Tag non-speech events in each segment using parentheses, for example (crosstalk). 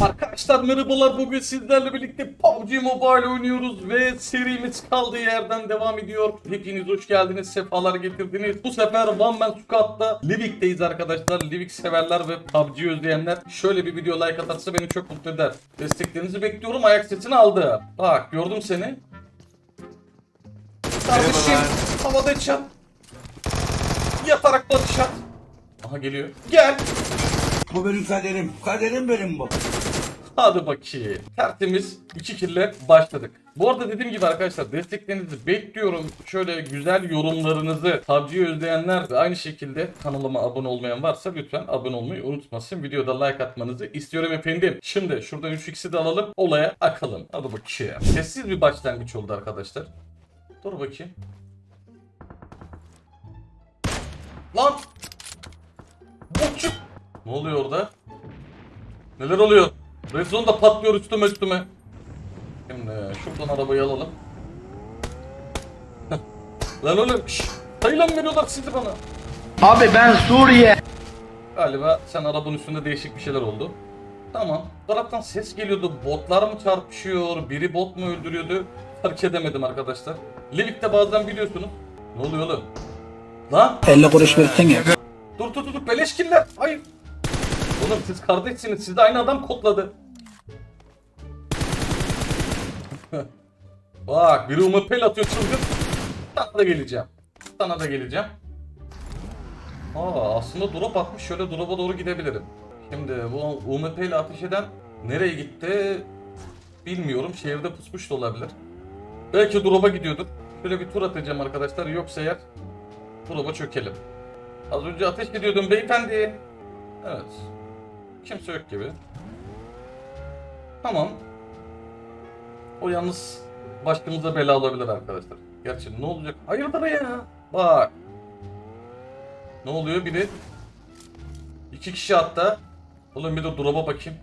Arkadaşlar merhabalar bugün sizlerle birlikte PUBG Mobile oynuyoruz ve serimiz kaldığı yerden devam ediyor. Hepiniz hoş geldiniz, sefalar getirdiniz. Bu sefer One Man Squad'da Livik'teyiz arkadaşlar. Livik severler ve PUBG özleyenler şöyle bir video like atarsa beni çok mutlu eder. Desteklerinizi bekliyorum. Ayak sesini aldı. Bak gördüm seni. Kardeşim havada çat. Yatarak batış at. Aha geliyor. Gel. Bu benim kaderim. Kaderim benim bu. Hadi bakayım. Tertemiz 2 kille başladık. Bu arada dediğim gibi arkadaşlar desteklerinizi bekliyorum. Şöyle güzel yorumlarınızı PUBG'yi özleyenler ve aynı şekilde kanalıma abone olmayan varsa lütfen abone olmayı unutmasın. Videoda like atmanızı istiyorum efendim. Şimdi şuradan 3x'i de alalım. Olaya akalım. Hadi bakayım. Sessiz bir başlangıç oldu arkadaşlar. Dur bakayım. Lan! Botçuk! Ne oluyor orada? Neler oluyor? Red Zone da patlıyor üstüme üstüme. Şimdi şuradan arabayı alalım. Lan oğlum. Taylan veriyorlar sizi bana. Abi ben Suriye. Galiba sen arabanın üstünde değişik bir şeyler oldu. Tamam. Bu taraftan ses geliyordu. Botlar mı çarpışıyor? Biri bot mu öldürüyordu? Fark edemedim arkadaşlar. Livik'te bazen biliyorsunuz. Ne oluyor oğlum? Lan 50 kuruş versene. dur dur dur dur beleş killer. Hayır. Oğlum siz kardeşsiniz. Siz de aynı adam kodladı. Bak biri umupel atıyor çılgın. Sana da geleceğim. Sana da geleceğim. Aa aslında drop atmış. Şöyle drop'a doğru gidebilirim. Şimdi bu UMP ile ateş eden nereye gitti bilmiyorum. Şehirde pusmuş da olabilir. Belki drop'a gidiyordur. Şöyle bir tur atacağım arkadaşlar. Yoksa eğer drop'a çökelim. Az önce ateş ediyordum beyefendi. Evet. Kimse yok gibi. Tamam. O yalnız başımıza bela olabilir arkadaşlar. Gerçi ne olacak? Hayırdır ya? Bak. Ne oluyor biri? İki kişi hatta. Oğlum bir de drop'a bakayım.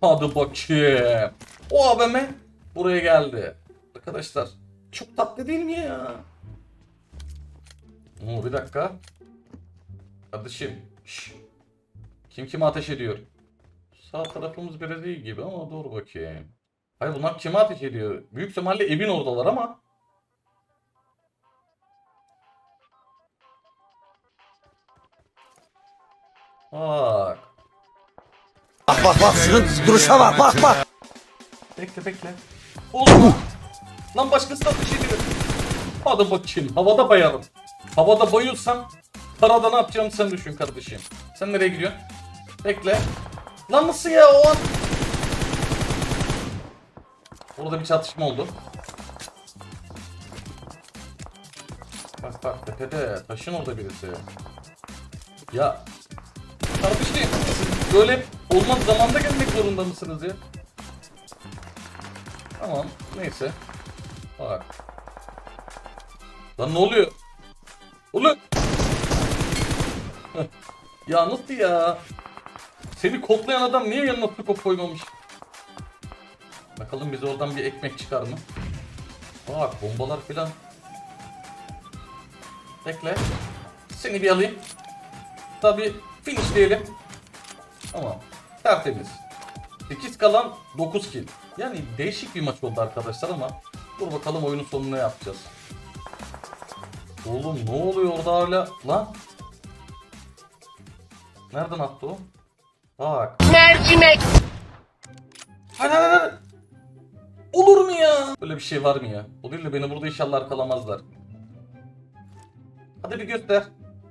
Hadi bakayım. O AVM buraya geldi. Arkadaşlar çok tatlı değil mi ya? Oo, bir dakika. Kardeşim. Şş. Kim kime ateş ediyor? Sağ tarafımız iyi gibi ama dur bakayım. Hayır bunlar kime ateş ediyor? Büyük ihtimalle evin oradalar ama. Bak. Bak bak bak şunun duruşa bak bak bak. Bekle bekle. Oğlum. Lan başkası da ateş ediyor. Hadi bakayım. Havada bayarım. Havada bayılsam karada ne yapacağım sen düşün kardeşim. Sen nereye gidiyorsun? Bekle. Lan nasıl ya o an? Orada bir çatışma oldu. Bak bak tepede taşın orada birisi. Ya siz böyle olmaz zamanda gelmek zorunda mısınız ya? Tamam neyse. Bak. Lan ne oluyor? Heh. ya nasıl ya? Seni koklayan adam niye yanına tıkop koymamış? Bakalım bize oradan bir ekmek çıkar mı? Bak bombalar filan. Bekle. Seni bir alayım. Tabi finishleyelim. Tamam. Tertemiz. 8 kalan 9 kill. Yani değişik bir maç oldu arkadaşlar ama dur bakalım oyunun sonunu yapacağız. Oğlum ne oluyor orada hala? Lan. Nereden attı o? Bak. Mercimek. Hadi hadi hadi. Olur mu ya? Böyle bir şey var mı ya? O değil de beni burada inşallah arkalamazlar. Hadi bir göster.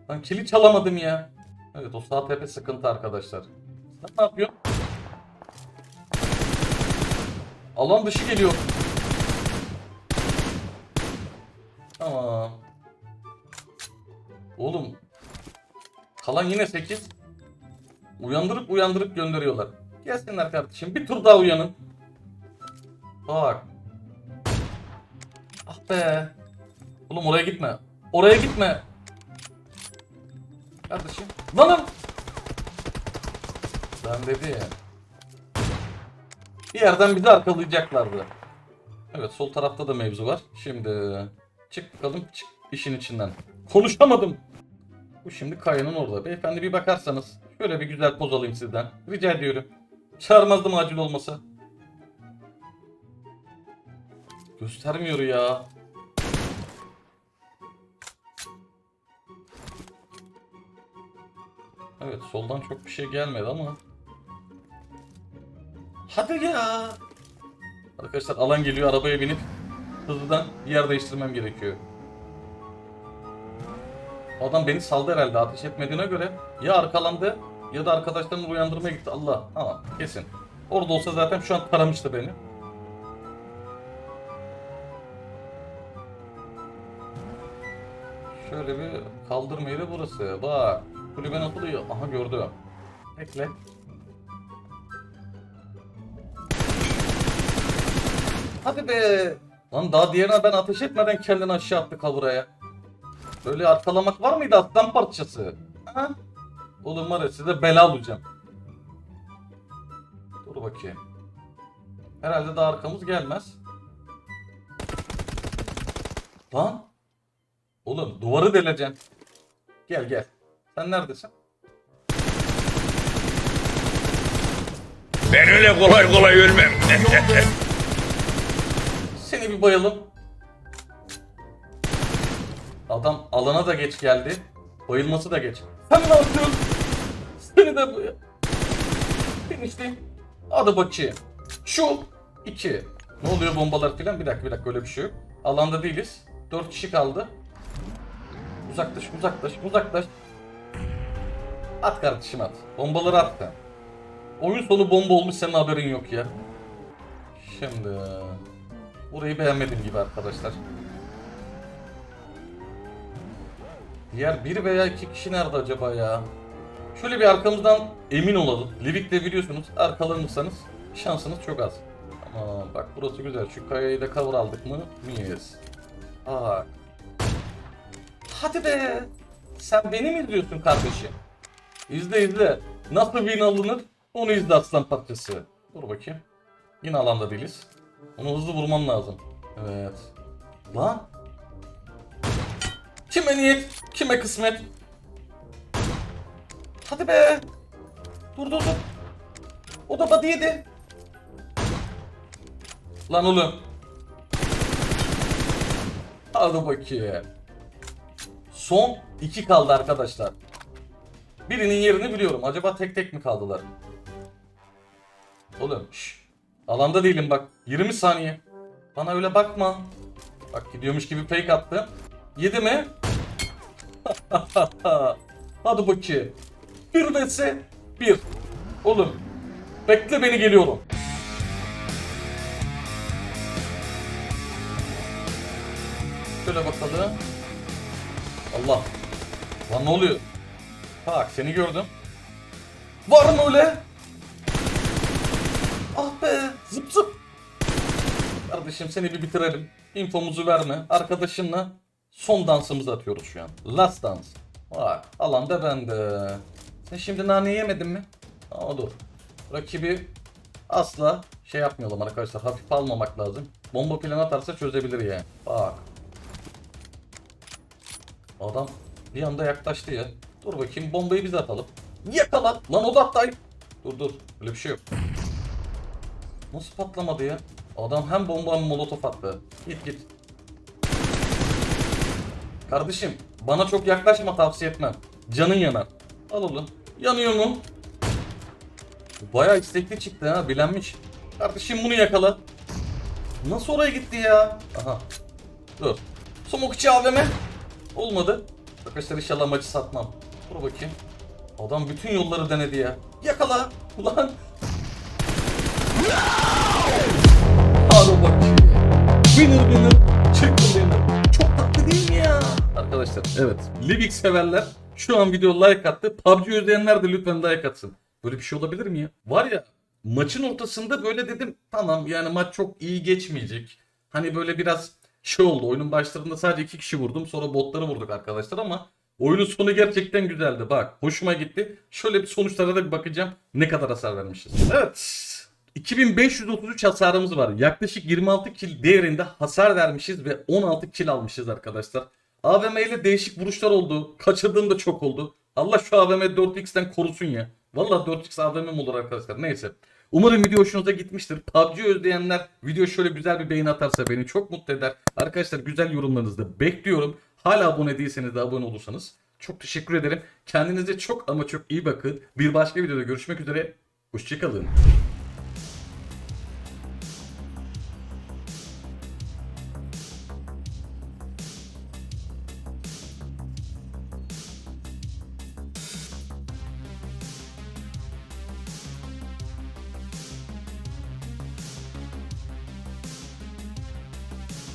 Lan kili çalamadım ya. Evet o sağ tepe sıkıntı arkadaşlar. Ne yapıyorsun? Alan dışı geliyor. Tamam. Oğlum. Kalan yine 8. Uyandırıp uyandırıp gönderiyorlar. Gelsinler kardeşim. Bir tur daha uyanın. Bak. Ah be. Oğlum oraya gitme. Oraya gitme. Kardeşim. Lanım. Ben dedi ya. Bir yerden bizi arkalayacaklardı. Evet sol tarafta da mevzu var. Şimdi çık bakalım çık işin içinden. Konuşamadım. Bu şimdi Kaya'nın orada. Beyefendi bir bakarsanız şöyle bir güzel poz alayım sizden. Rica ediyorum. Çağırmazdım acil olmasa. Göstermiyor ya. Evet soldan çok bir şey gelmedi ama. Hadi ya. Arkadaşlar alan geliyor arabaya binip hızlıdan yer değiştirmem gerekiyor. Adam beni saldı herhalde ateş etmediğine göre ya arkalandı ya da arkadaşlarını uyandırmaya gitti. Allah tamam kesin. Orada olsa zaten şu an taramıştı beni. Şöyle bir kaldırma yeri burası. Bak kulüben atılıyor. Aha gördüm. Bekle. Hadi be. Lan daha diğerine ben ateş etmeden kendini aşağı attı kavraya. Böyle arkalamak var mıydı aslan parçası? Ha? Oğlum var ya size bela olacağım. Dur bakayım. Herhalde daha arkamız gelmez. Lan. Oğlum duvarı deleceğim. Gel gel. Sen neredesin? Ben öyle kolay kolay ölmem. (laughs) Seni bir bayalım. Adam alana da geç geldi. Bayılması da geç. Sen ne yapıyorsun? Seni de bu... Finişteyim. Hadi bakayım. Şu iki. Ne oluyor bombalar filan? Bir dakika bir dakika öyle bir şey yok. Alanda değiliz. Dört kişi kaldı. Uzaklaş uzaklaş uzaklaş. At kardeşim at. Bombaları at sen. Oyun sonu bomba olmuş senin haberin yok ya. Şimdi... Burayı beğenmedim gibi arkadaşlar. Diğer bir veya iki kişi nerede acaba ya? Şöyle bir arkamızdan emin olalım. Livik'te biliyorsunuz arkalanırsanız şansınız çok az. Ama bak burası güzel. Şu kayayı da cover aldık mı? Miyiz? Aa. Hadi be. Sen beni mi izliyorsun kardeşim? İzle izle. Nasıl win alınır? Onu izle aslan parçası. Dur bakayım. Yine alanda değiliz. Onu hızlı vurmam lazım. Evet. Lan. Kime niyet? Kime kısmet? Hadi be. Dur dur dur. O da body yedi. Lan oğlum. Hadi bakayım. Son iki kaldı arkadaşlar. Birinin yerini biliyorum. Acaba tek tek mi kaldılar? Oğlum şş. Alanda değilim bak. 20 saniye. Bana öyle bakma. Bak gidiyormuş gibi fake attı. Yedi mi? (laughs) Hadi bakayım. Bir vs bir. Oğlum. Bekle beni geliyorum. Şöyle bakalım. Allah. Lan ne oluyor? Bak seni gördüm. Var mı öyle? Ah be zıp zıp. Kardeşim seni bir bitirelim. İnfomuzu verme. Arkadaşınla son dansımızı atıyoruz şu an. Last dance. Bak alanda bende. Sen şimdi nane yemedin mi? Ama dur. Rakibi asla şey yapmayalım arkadaşlar. Hafif almamak lazım. Bomba plan atarsa çözebilir yani. Bak. Adam bir anda yaklaştı ya. Dur bakayım bombayı biz atalım. Yakala. Lan o da attı. Dur dur. Öyle bir şey yok. Nasıl patlamadı ya? Adam hem bomba hem molotof attı. Git git. Kardeşim bana çok yaklaşma tavsiye etmem. Canın yanar. Al oğlum. Yanıyor mu? Bayağı istekli çıktı ha bilenmiş. Kardeşim bunu yakala. Nasıl oraya gitti ya? Aha. Dur. Smokeçi AVM. Olmadı. Arkadaşlar inşallah maçı satmam. Dur bakayım. Adam bütün yolları denedi ya. Yakala. Ulan. Hadi bakayım. Winner winner. Chicken winner. Çok tatlı değil mi ya? Arkadaşlar evet. Livik severler şu an video like attı. PUBG özleyenler de lütfen like atsın. Böyle bir şey olabilir mi ya? Var ya maçın ortasında böyle dedim tamam yani maç çok iyi geçmeyecek. Hani böyle biraz şey oldu. Oyunun başlarında sadece iki kişi vurdum. Sonra botları vurduk arkadaşlar ama oyunun sonu gerçekten güzeldi. Bak hoşuma gitti. Şöyle bir sonuçlara da bir bakacağım. Ne kadar hasar vermişiz. Evet. 2533 hasarımız var. Yaklaşık 26 kill değerinde hasar vermişiz ve 16 kill almışız arkadaşlar. AVM ile değişik vuruşlar oldu. Kaçırdığım da çok oldu. Allah şu AVM 4x'ten korusun ya. Vallahi 4x AVM olur arkadaşlar? Neyse. Umarım video hoşunuza gitmiştir. PUBG özleyenler video şöyle güzel bir beğeni atarsa beni çok mutlu eder. Arkadaşlar güzel yorumlarınızı da bekliyorum. Hala abone değilseniz de abone olursanız çok teşekkür ederim. Kendinize çok ama çok iyi bakın. Bir başka videoda görüşmek üzere. Hoşçakalın.